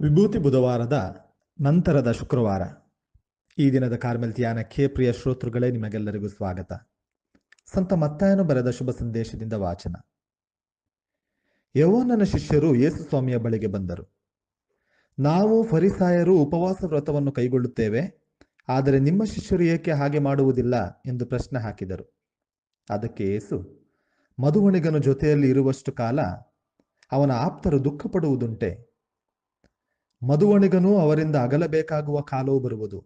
ವಿಭೂತಿ ಬುಧವಾರದ ನಂತರದ ಶುಕ್ರವಾರ, ಈ ದಿನದ ಕಾರ್ಮೆಲ್ ಧ್ಯಾನಕ್ಕೆ ಪ್ರಿಯ ಶ್ರೋತೃಗಳೇ, ನಿಮಗೆಲ್ಲರಿಗೂ ಸ್ವಾಗತ. ಸಂತ ಮತ್ತಾಯನು ಬರೆದ ಶುಭ ಸಂದೇಶದಿಂದ ವಾಚನ. ಯವನನ ಶಿಷ್ಯರು ಯೇಸು ಸ್ವಾಮಿಯ ಬಳಿಗೆ ಬಂದರು. ನಾವು ಫರಿಸಾಯರು ಉಪವಾಸ ವ್ರತವನ್ನು ಕೈಗೊಳ್ಳುತ್ತೇವೆ, ಆದರೆ ನಿಮ್ಮ ಶಿಷ್ಯರು ಏಕೆ ಹಾಗೆ ಮಾಡುವುದಿಲ್ಲ ಎಂದು ಪ್ರಶ್ನೆ ಹಾಕಿದರು. ಅದಕ್ಕೆ ಯೇಸು, ಮಧುವಣಿಗನ ಜೊತೆಯಲ್ಲಿ ಇರುವಷ್ಟು ಕಾಲ ಅವನ ಆಪ್ತರು ದುಃಖಪಡುವುದುಂಟೆ ಮಧುವಣಿಗನು ಅವರಿಂದ ಅಗಲಬೇಕಾಗುವ ಕಾಲವು ಬರುವುದು.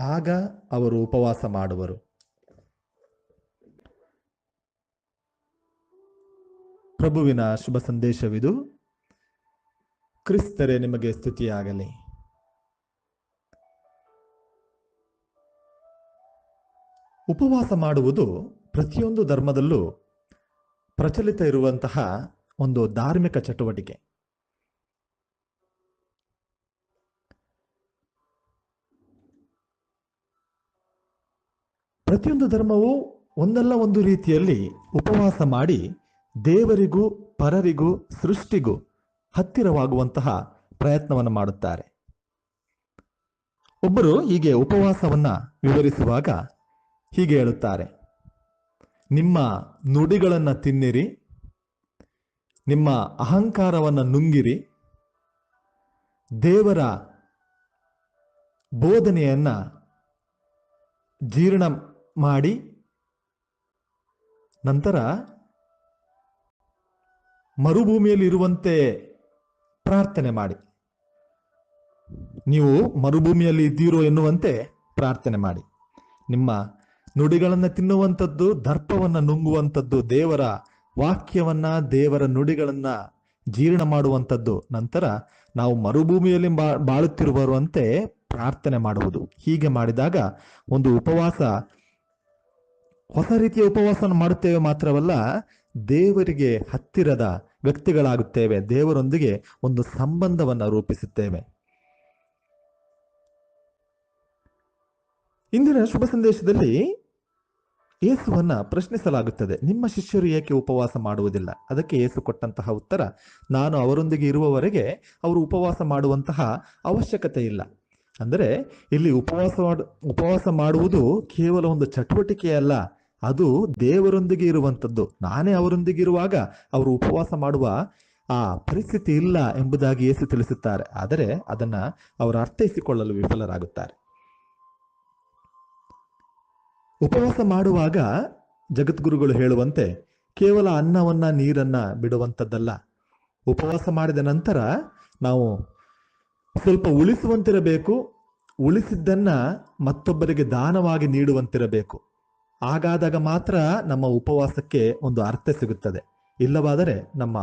ಆಗ ಅವರು ಉಪವಾಸ ಮಾಡುವರು. ಪ್ರಭುವಿನ ಶುಭ ಸಂದೇಶವಿದು. ಕ್ರಿಸ್ತರೇ, ನಿಮಗೆ ಸ್ತುತಿಯಾಗಲಿ. ಉಪವಾಸ ಮಾಡುವುದು ಪ್ರತಿಯೊಂದು ಧರ್ಮದಲ್ಲೂ ಪ್ರಚಲಿತ ಇರುವಂತಹ ಒಂದು ಧಾರ್ಮಿಕ ಚಟುವಟಿಕೆ. ಪ್ರತಿಯೊಂದು ಧರ್ಮವು ಒಂದಲ್ಲ ಒಂದು ರೀತಿಯಲ್ಲಿ ಉಪವಾಸ ಮಾಡಿ ದೇವರಿಗೂ, ಪರರಿಗೂ, ಸೃಷ್ಟಿಗೂ ಹತ್ತಿರವಾಗುವಂತಹ ಪ್ರಯತ್ನವನ್ನು ಮಾಡುತ್ತಾರೆ. ಒಬ್ಬರು ಹೀಗೆ ಉಪವಾಸವನ್ನ ವಿವರಿಸುವಾಗ ಹೀಗೆ ಹೇಳುತ್ತಾರೆ. ನಿಮ್ಮ ನುಡಿಗಳನ್ನು ತಿನ್ನಿರಿ, ನಿಮ್ಮ ಅಹಂಕಾರವನ್ನು ನುಂಗಿರಿ, ದೇವರ ಬೋಧನೆಯನ್ನ ಜೀರ್ಣ ಮಾಡಿ ನಂತರ ಮರುಭೂಮಿಯಲ್ಲಿ ಇರುವಂತೆ ಪ್ರಾರ್ಥನೆ ಮಾಡಿ. ನೀವು ಮರುಭೂಮಿಯಲ್ಲಿ ಇದ್ದೀರೋ ಎನ್ನುವಂತೆ ಪ್ರಾರ್ಥನೆ ಮಾಡಿ. ನಿಮ್ಮ ನುಡಿಗಳನ್ನು ತಿನ್ನುವಂಥದ್ದು, ದರ್ಪವನ್ನು ನುಂಗುವಂಥದ್ದು, ದೇವರ ವಾಕ್ಯವನ್ನ, ದೇವರ ನುಡಿಗಳನ್ನ ಜೀರ್ಣ ಮಾಡುವಂಥದ್ದು, ನಂತರ ನಾವು ಮರುಭೂಮಿಯಲ್ಲಿ ಬಾಳುತ್ತಿರುವಂತೆ ಪ್ರಾರ್ಥನೆ ಮಾಡುವುದು. ಹೀಗೆ ಮಾಡಿದಾಗ ಒಂದು ಉಪವಾಸ ಹೊಸ ರೀತಿಯ ಉಪವಾಸವನ್ನು ಮಾಡುತ್ತೇವೆ ಮಾತ್ರವಲ್ಲ, ದೇವರಿಗೆ ಹತ್ತಿರದ ವ್ಯಕ್ತಿಗಳಾಗುತ್ತೇವೆ. ದೇವರೊಂದಿಗೆ ಒಂದು ಸಂಬಂಧವನ್ನು ರೂಪಿಸುತ್ತೇವೆ. ಇಂದಿನ ಶುಭ ಸಂದೇಶದಲ್ಲಿ ಯೇಸುವನ್ನ ಪ್ರಶ್ನಿಸಲಾಗುತ್ತದೆ. ನಿಮ್ಮ ಶಿಷ್ಯರು ಏಕೆ ಉಪವಾಸ ಮಾಡುವುದಿಲ್ಲ? ಅದಕ್ಕೆ ಯೇಸು ಕೊಟ್ಟಂತಹ ಉತ್ತರ, ನಾನು ಅವರೊಂದಿಗೆ ಇರುವವರೆಗೆ ಅವರು ಉಪವಾಸ ಮಾಡುವಂತಹ ಅವಶ್ಯಕತೆ ಇಲ್ಲ. ಅಂದರೆ ಇಲ್ಲಿ ಉಪವಾಸ ಉಪವಾಸ ಮಾಡುವುದು ಕೇವಲ ಒಂದು ಚಟುವಟಿಕೆ ಅಲ್ಲ, ಅದು ದೇವರೊಂದಿಗೆ ಇರುವಂಥದ್ದು. ನಾನೇ ಅವರೊಂದಿಗೆ ಇರುವಾಗ ಅವರು ಉಪವಾಸ ಮಾಡುವ ಆ ಪರಿಸ್ಥಿತಿ ಇಲ್ಲ ಎಂಬುದಾಗಿ ಯೇಸು ತಿಳಿಸುತ್ತಾರೆ. ಆದರೆ ಅದನ್ನ ಅವರು ಅರ್ಥೈಸಿಕೊಳ್ಳಲು ವಿಫಲರಾಗುತ್ತಾರೆ. ಉಪವಾಸ ಮಾಡುವಾಗ ಜಗದ್ಗುರುಗಳು ಹೇಳುವಂತೆ ಕೇವಲ ಅನ್ನವನ್ನ ನೀರನ್ನ ಬಿಡುವಂಥದ್ದಲ್ಲ. ಉಪವಾಸ ಮಾಡಿದ ನಂತರ ನಾವು ಸ್ವಲ್ಪ ಉಳಿಸುವಂತಿರಬೇಕು, ಉಳಿಸಿದ್ದನ್ನ ಮತ್ತೊಬ್ಬರಿಗೆ ದಾನವಾಗಿ ನೀಡುವಂತಿರಬೇಕು. ಹಾಗಾದಾಗ ಮಾತ್ರ ನಮ್ಮ ಉಪವಾಸಕ್ಕೆ ಒಂದು ಅರ್ಥ ಸಿಗುತ್ತದೆ. ಇಲ್ಲವಾದರೆ ನಮ್ಮ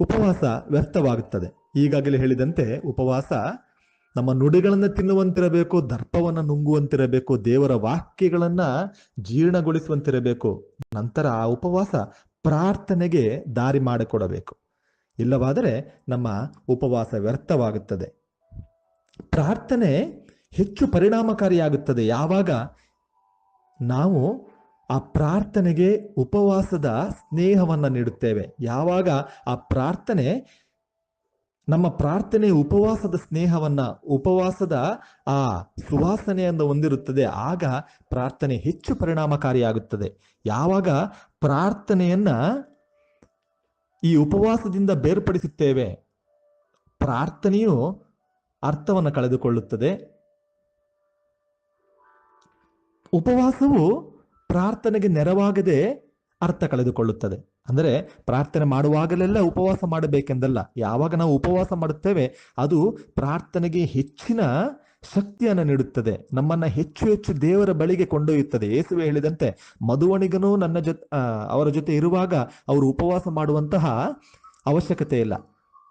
ಉಪವಾಸ ವ್ಯರ್ಥವಾಗುತ್ತದೆ. ಈಗಾಗಲೇ ಹೇಳಿದಂತೆ ಉಪವಾಸ ನಮ್ಮ ನುಡಿಗಳನ್ನು ತಿನ್ನುವಂತಿರಬೇಕು, ದರ್ಪವನ್ನು ನುಂಗುವಂತಿರಬೇಕು, ದೇವರ ವಾಕ್ಯಗಳನ್ನ ಜೀರ್ಣಗೊಳಿಸುವಂತಿರಬೇಕು. ನಂತರ ಆ ಉಪವಾಸ ಪ್ರಾರ್ಥನೆಗೆ ದಾರಿ ಮಾಡಿಕೊಡಬೇಕು. ಇಲ್ಲವಾದರೆ ನಮ್ಮ ಉಪವಾಸ ವ್ಯರ್ಥವಾಗುತ್ತದೆ. ಪ್ರಾರ್ಥನೆ ಹೆಚ್ಚು ಪರಿಣಾಮಕಾರಿಯಾಗುತ್ತದೆ. ಯಾವಾಗ? ನಾವು ಆ ಪ್ರಾರ್ಥನೆಗೆ ಉಪವಾಸದ ಸ್ನೇಹವನ್ನು ನೀಡುತ್ತೇವೆ. ಯಾವಾಗ? ಆ ಪ್ರಾರ್ಥನೆ ನಮ್ಮ ಪ್ರಾರ್ಥನೆ ಉಪವಾಸದ ಸ್ನೇಹವನ್ನ, ಉಪವಾಸದ ಆ ಸುವಾಸನೆಯನ್ನು ಹೊಂದಿರುತ್ತದೆ. ಆಗ ಪ್ರಾರ್ಥನೆ ಹೆಚ್ಚು ಪರಿಣಾಮಕಾರಿಯಾಗುತ್ತದೆ. ಯಾವಾಗ? ಪ್ರಾರ್ಥನೆಯನ್ನ ಈ ಉಪವಾಸದಿಂದ ಬೇರ್ಪಡಿಸುತ್ತೇವೆ. ಪ್ರಾರ್ಥನೆಯು ಅರ್ಥವನ್ನು ಕಳೆದುಕೊಳ್ಳುತ್ತದೆ. ಉಪವಾಸವು ಪ್ರಾರ್ಥನೆಗೆ ನೆರವಾಗದೆ ಅರ್ಥ ಕಳೆದುಕೊಳ್ಳುತ್ತದೆ. ಅಂದರೆ ಪ್ರಾರ್ಥನೆ ಮಾಡುವಾಗಲೆಲ್ಲ ಉಪವಾಸ ಮಾಡಬೇಕೆಂದಲ್ಲ. ಯಾವಾಗ ನಾವು ಉಪವಾಸ ಮಾಡುತ್ತೇವೆ, ಅದು ಪ್ರಾರ್ಥನೆಗೆ ಹೆಚ್ಚಿನ ಶಕ್ತಿಯನ್ನು ನೀಡುತ್ತದೆ, ನಮ್ಮನ್ನ ಹೆಚ್ಚು ಹೆಚ್ಚು ದೇವರ ಬಳಿಗೆ ಕೊಂಡೊಯ್ಯುತ್ತದೆ. ಯೇಸುವೆ ಹೇಳಿದಂತೆ ಮಧುವಣಿಗನು ನನ್ನ ಜೊತೆ ಅವರ ಜೊತೆ ಇರುವಾಗ ಅವರು ಉಪವಾಸ ಮಾಡುವಂತಹ ಅವಶ್ಯಕತೆ ಇಲ್ಲ.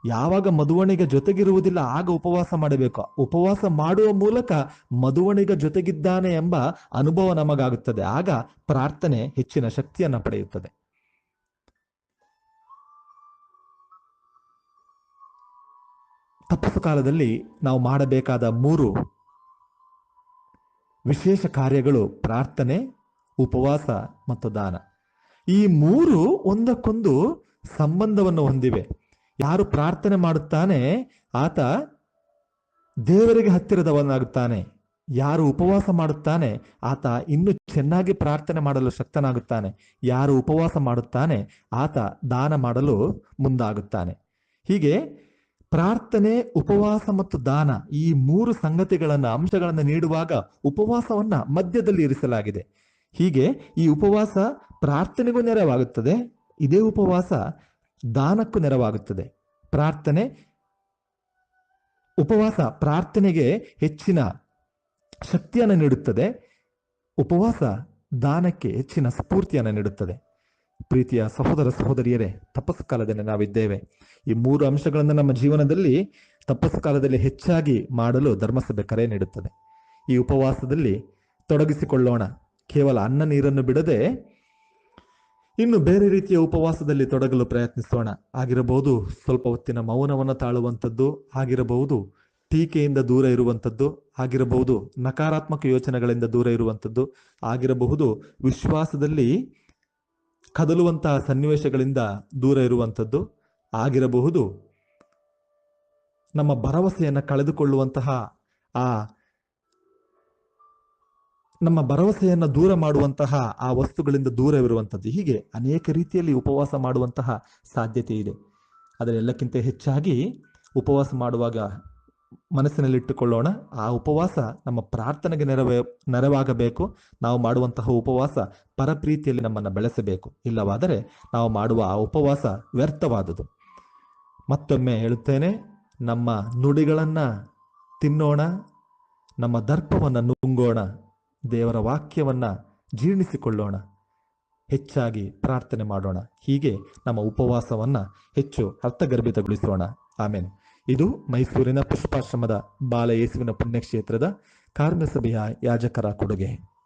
ಯಾವಾಗ ಮಧುವಣಿಗ ಜೊತೆಗಿರುವುದಿಲ್ಲ, ಆಗ ಉಪವಾಸ ಮಾಡಬೇಕು. ಉಪವಾಸ ಮಾಡುವ ಮೂಲಕ ಮಧುವಣಿಗ ಜೊತೆಗಿದ್ದಾನೆ ಎಂಬ ಅನುಭವ ನಮಗಾಗುತ್ತದೆ. ಆಗ ಪ್ರಾರ್ಥನೆ ಹೆಚ್ಚಿನ ಶಕ್ತಿಯನ್ನು ಪಡೆಯುತ್ತದೆ. ತಪಸ್ಸು ಕಾಲದಲ್ಲಿ ನಾವು ಮಾಡಬೇಕಾದ ಮೂರು ವಿಶೇಷ ಕಾರ್ಯಗಳು ಪ್ರಾರ್ಥನೆ, ಉಪವಾಸ ಮತ್ತು ದಾನ. ಈ ಮೂರು ಒಂದಕ್ಕೊಂದು ಸಂಬಂಧವನ್ನು ಹೊಂದಿವೆ. ಯಾರು ಪ್ರಾರ್ಥನೆ ಮಾಡುತ್ತಾನೆ, ಆತ ದೇವರಿಗೆ ಹತ್ತಿರದವನಾಗುತ್ತಾನೆ. ಯಾರು ಉಪವಾಸ ಮಾಡುತ್ತಾನೆ, ಆತ ಇನ್ನೂ ಚೆನ್ನಾಗಿ ಪ್ರಾರ್ಥನೆ ಮಾಡಲು ಶಕ್ತನಾಗುತ್ತಾನೆ. ಯಾರು ಉಪವಾಸ ಮಾಡುತ್ತಾನೆ, ಆತ ದಾನ ಮಾಡಲು ಮುಂದಾಗುತ್ತಾನೆ. ಹೀಗೆ ಪ್ರಾರ್ಥನೆ, ಉಪವಾಸ ಮತ್ತು ದಾನ ಈ ಮೂರು ಸಂಗತಿಗಳನ್ನ, ಅಂಶಗಳನ್ನು ನೀಡುವಾಗ ಉಪವಾಸವನ್ನ ಮಧ್ಯದಲ್ಲಿ ಇರಿಸಲಾಗಿದೆ. ಹೀಗೆ ಈ ಉಪವಾಸ ಪ್ರಾರ್ಥನೆಗೂ ನೆರವಾಗುತ್ತದೆ, ಇದೇ ಉಪವಾಸ ದಾನಕ್ಕೂ ನೆರವಾಗುತ್ತದೆ. ಪ್ರಾರ್ಥನೆ, ಉಪವಾಸ ಪ್ರಾರ್ಥನೆಗೆ ಹೆಚ್ಚಿನ ಶಕ್ತಿಯನ್ನು ನೀಡುತ್ತದೆ, ಉಪವಾಸ ದಾನಕ್ಕೆ ಹೆಚ್ಚಿನ ಸ್ಫೂರ್ತಿಯನ್ನು ನೀಡುತ್ತದೆ. ಪ್ರೀತಿಯ ಸಹೋದರ ಸಹೋದರಿಯರೇ, ತಪಸ್ಸು ಕಾಲದಲ್ಲಿ ನಾವಿದ್ದೇವೆ. ಈ ಮೂರು ಅಂಶಗಳನ್ನು ನಮ್ಮ ಜೀವನದಲ್ಲಿ ತಪಸ್ಸು ಕಾಲದಲ್ಲಿ ಹೆಚ್ಚಾಗಿ ಮಾಡಲು ಧರ್ಮಸಭೆ ಕರೆ ನೀಡುತ್ತದೆ. ಈ ಉಪವಾಸದಲ್ಲಿ ತೊಡಗಿಸಿಕೊಳ್ಳೋಣ. ಕೇವಲ ಅನ್ನ ನೀರನ್ನು ಬಿಡದೆ ಇನ್ನು ಬೇರೆ ರೀತಿಯ ಉಪವಾಸದಲ್ಲಿ ತೊಡಗಲು ಪ್ರಯತ್ನಿಸೋಣ. ಆಗಿರಬಹುದು ಸ್ವಲ್ಪ ಹೊತ್ತಿನ ಮೌನವನ್ನು ತಾಳುವಂಥದ್ದು, ಆಗಿರಬಹುದು ಟೀಕೆಯಿಂದ ದೂರ ಇರುವಂಥದ್ದು, ಆಗಿರಬಹುದು ನಕಾರಾತ್ಮಕ ಯೋಚನೆಗಳಿಂದ ದೂರ ಇರುವಂಥದ್ದು, ಆಗಿರಬಹುದು ವಿಶ್ವಾಸದಲ್ಲಿ ಕದಲುವಂತಹ ಸನ್ನಿವೇಶಗಳಿಂದ ದೂರ ಇರುವಂಥದ್ದು ಆಗಿರಬಹುದು. ನಮ್ಮ ಭರವಸೆಯನ್ನು ಕಳೆದುಕೊಳ್ಳುವಂತಹ ಆ ನಮ್ಮ ಭರವಸೆಯನ್ನು ದೂರ ಮಾಡುವಂತಹ ಆ ವಸ್ತುಗಳಿಂದ ದೂರವಿರುವಂಥದ್ದು. ಹೀಗೆ ಅನೇಕ ರೀತಿಯಲ್ಲಿ ಉಪವಾಸ ಮಾಡುವಂತಹ ಸಾಧ್ಯತೆ ಇದೆ. ಅದರೆಲ್ಲಕ್ಕಿಂತ ಹೆಚ್ಚಾಗಿ ಉಪವಾಸ ಮಾಡುವಾಗ ಮನಸ್ಸಿನಲ್ಲಿಟ್ಟುಕೊಳ್ಳೋಣ. ಆ ಉಪವಾಸ ನಮ್ಮ ಪ್ರಾರ್ಥನೆಗೆ ನೆರವೇ, ನೆರವಾಗಬೇಕು. ನಾವು ಮಾಡುವಂತಹ ಉಪವಾಸ ಪರಪ್ರೀತಿಯಲ್ಲಿ ನಮ್ಮನ್ನು ಬೆಳೆಸಬೇಕು. ಇಲ್ಲವಾದರೆ ನಾವು ಮಾಡುವ ಆ ಉಪವಾಸ ವ್ಯರ್ಥವಾದುದು. ಮತ್ತೊಮ್ಮೆ ಹೇಳುತ್ತೇನೆ, ನಮ್ಮ ನುಡಿಗಳನ್ನು ತಿನ್ನೋಣ, ನಮ್ಮ ದರ್ಪವನ್ನು ನುಂಗೋಣ, ದೇವರ ವಾಕ್ಯವನ್ನು ಜೀರ್ಣಿಸಿಕೊಳ್ಳೋಣ, ಹೆಚ್ಚಾಗಿ ಪ್ರಾರ್ಥನೆ ಮಾಡೋಣ, ಹೀಗೆ ನಮ್ಮ ಉಪವಾಸವನ್ನು ಹೆಚ್ಚು ಅರ್ಥಗರ್ಭಿತಗೊಳಿಸೋಣ. ಆಮೇಲೆ ಇದು ಮೈಸೂರಿನ ಪುಷ್ಪಾಶ್ರಮದ ಬಾಲಯೇಸುವಿನ ಪುಣ್ಯಕ್ಷೇತ್ರದ ಕಾರ್ಮಿಕ ಸಭೆಯ ಯಾಜಕರ ಕೊಡುಗೆ.